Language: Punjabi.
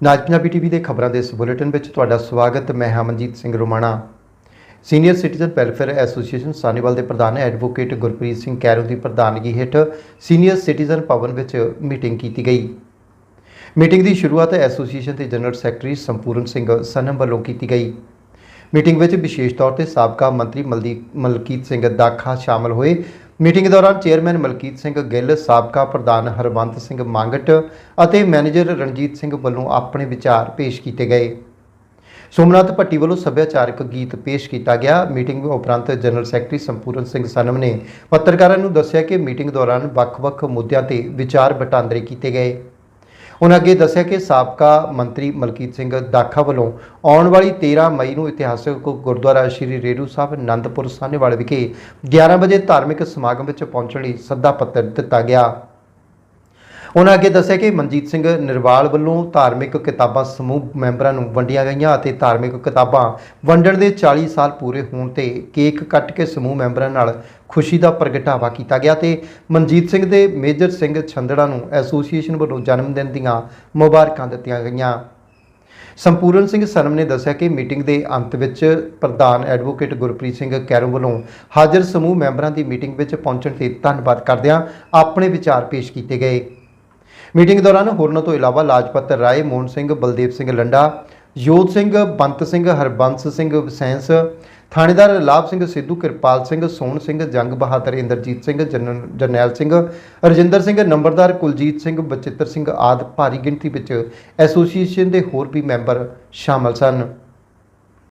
ਨਾਜ ਪੰਜਾਬੀ ਟੀਵੀ ਦੇ ਖਬਰਾਂ ਦੇ ਇਸ ਬੁਲੇਟਿਨ ਵਿੱਚ ਤੁਹਾਡਾ ਸਵਾਗਤ, ਮੈਂ Hamanjit Singh Romana. Senior citizen welfare association Saniwal ਦੇ ਪ੍ਰਧਾਨ ਐਡਵੋਕੇਟ ਗੁਰਪ੍ਰੀਤ ਸਿੰਘ ਕੈਰੋਂ ਦੀ ਪ੍ਰਧਾਨਗੀ ਹੇਠ ਸੀਨੀਅਰ ਸਿਟੀਜ਼ਨ ਭਵਨ ਵਿੱਚ ਮੀਟਿੰਗ ਕੀਤੀ ਗਈ। ਮੀਟਿੰਗ ਦੀ ਸ਼ੁਰੂਆਤ ਐਸੋਸੀਏਸ਼ਨ ਦੇ ਜਨਰਲ ਸੈਕਟਰੀ ਸੰਪੂਰਨ ਸਿੰਘ ਸਨਮ ਵੱਲੋਂ ਕੀਤੀ ਗਈ। ਮੀਟਿੰਗ ਵਿੱਚ ਵਿਸ਼ੇਸ਼ ਤੌਰ ਤੇ ਸਾਬਕਾ ਮੰਤਰੀ ਮਲਦੀਪ ਮਲਕੀਤ ਸਿੰਘ ਦਾਖਾ ਸ਼ਾਮਲ ਹੋਏ। ਮੀਟਿੰਗ ਦੌਰਾਨ ਚੇਅਰਮੈਨ ਮਲਕੀਤ ਸਿੰਘ ਗਿੱਲ, ਸਾਬਕਾ ਪ੍ਰਧਾਨ ਹਰਵੰਤ ਸਿੰਘ ਮੰਗਟ ਅਤੇ ਮੈਨੇਜਰ ਰਣਜੀਤ ਸਿੰਘ ਵੱਲੋਂ ਆਪਣੇ ਵਿਚਾਰ ਪੇਸ਼ ਕੀਤੇ ਗਏ। ਸੋਮਨਾਥ ਭੱਟੀ ਵੱਲੋਂ ਸੱਭਿਆਚਾਰਕ ਗੀਤ ਪੇਸ਼ ਕੀਤਾ ਗਿਆ। ਮੀਟਿੰਗ ਉਪਰੰਤ ਜਨਰਲ ਸੈਕਟਰੀ ਸੰਪੂਰਨ ਸਿੰਘ ਸਨਮ ਨੇ ਪੱਤਰਕਾਰਾਂ ਨੂੰ ਦੱਸਿਆ ਕਿ ਮੀਟਿੰਗ ਦੌਰਾਨ ਵੱਖ-ਵੱਖ ਮੁੱਦਿਆਂ ਤੇ ਵਿਚਾਰ ਵਟਾਂਦਰੇ ਕੀਤੇ ਗਏ। ਉਹਨਾਂ ਅੱਗੇ ਦੱਸਿਆ ਕਿ ਸਾਬਕਾ ਮੰਤਰੀ ਮਲਕੀਤ ਸਿੰਘ ਦਾਖਾ ਵੱਲੋਂ ਆਉਣ ਵਾਲੀ 13 ਮਈ ਨੂੰ ਇਤਿਹਾਸਕ ਗੁਰਦੁਆਰਾ ਸ਼੍ਰੀ ਰੇਰੂ ਸਾਹਿਬ ਅਨੰਦਪੁਰ ਸਾਹਨੇਵਾਲ ਵਿਖੇ 11 ਵਜੇ ਧਾਰਮਿਕ ਸਮਾਗਮ ਵਿੱਚ ਪਹੁੰਚਣ ਲਈ ਸੱਦਾ ਪੱਤਰ ਦਿੱਤਾ ਗਿਆ। ਉਹਨਾਂ ਅੱਗੇ ਦੱਸਿਆ ਕਿ ਮਨਜੀਤ ਸਿੰਘ ਨਿਰਵਾਲ ਵੱਲੋਂ ਧਾਰਮਿਕ ਕਿਤਾਬਾਂ ਸਮੂਹ ਮੈਂਬਰਾਂ ਨੂੰ ਵੰਡੀਆਂ ਗਈਆਂ ਅਤੇ ਧਾਰਮਿਕ ਕਿਤਾਬਾਂ ਵੰਡਣ ਦੇ 40 ਸਾਲ ਪੂਰੇ ਹੋਣ ਤੇ ਕੇਕ ਕੱਟ ਕੇ ਸਮੂਹ ਮੈਂਬਰਾਂ ਨਾਲ ਖੁਸ਼ੀ ਦਾ ਪ੍ਰਗਟਾਵਾ ਕੀਤਾ ਗਿਆ ਤੇ ਮਨਜੀਤ ਸਿੰਘ ਦੇ ਮੇਜਰ ਸਿੰਘ ਛੰਦੜਾ ਨੂੰ ਐਸੋਸੀਏਸ਼ਨ ਵੱਲੋਂ ਜਨਮ ਦਿਨ ਦੀਆਂ ਮੁਬਾਰਕਾਂ ਦਿੱਤੀਆਂ ਗਈਆਂ। ਸੰਪੂਰਨ ਸਿੰਘ ਸਰਮ ਨੇ ਦੱਸਿਆ ਕਿ ਮੀਟਿੰਗ ਦੇ ਅੰਤ ਵਿੱਚ ਪ੍ਰਧਾਨ ਐਡਵੋਕੇਟ ਗੁਰਪ੍ਰੀਤ ਸਿੰਘ ਕੈਰੋਂ ਵੱਲੋਂ ਹਾਜ਼ਰ ਸਮੂਹ ਮੈਂਬਰਾਂ ਦੀ ਮੀਟਿੰਗ ਵਿੱਚ ਪਹੁੰਚਣ ਤੇ ਧੰਨਵਾਦ ਕਰਦਿਆਂ ਆਪਣੇ ਵਿਚਾਰ ਪੇਸ਼ ਕੀਤੇ ਗਏ। ਮੀਟਿੰਗ ਦੌਰਾਨ ਹੋਰਨਾਂ ਤੋਂ ਇਲਾਵਾ ਲਾਜਪਤ ਰਾਏ, ਮੋਹਨ ਸਿੰਘ, ਬਲਦੇਵ ਸਿੰਘ ਲੰਡਾ, ਯੋਧ ਸਿੰਘ, ਬੰਤ ਸਿੰਘ, ਹਰਬੰਸ ਸਿੰਘ ਸੈਂਸ, ਥਾਣੇਦਾਰ ਲਾਭ ਸਿੰਘ ਸਿੱਧੂ, ਕਿਰਪਾਲ ਸਿੰਘ, ਸੋਹਣ ਸਿੰਘ, ਜੰਗ ਬਹਾਦਰ, ਇੰਦਰਜੀਤ ਸਿੰਘ ਜਰਨ- ਜਰਨੈਲ ਸਿੰਘ, ਰਜਿੰਦਰ ਸਿੰਘ, ਨੰਬਰਦਾਰ ਕੁਲਜੀਤ ਸਿੰਘ, ਬਚਿੱਤਰ ਸਿੰਘ ਆਦ ਭਾਰੀ ਗਿਣਤੀ ਵਿੱਚ ਐਸੋਸੀਏਸ਼ਨ ਦੇ ਹੋਰ ਵੀ ਮੈਂਬਰ ਸ਼ਾਮਲ ਸਨ।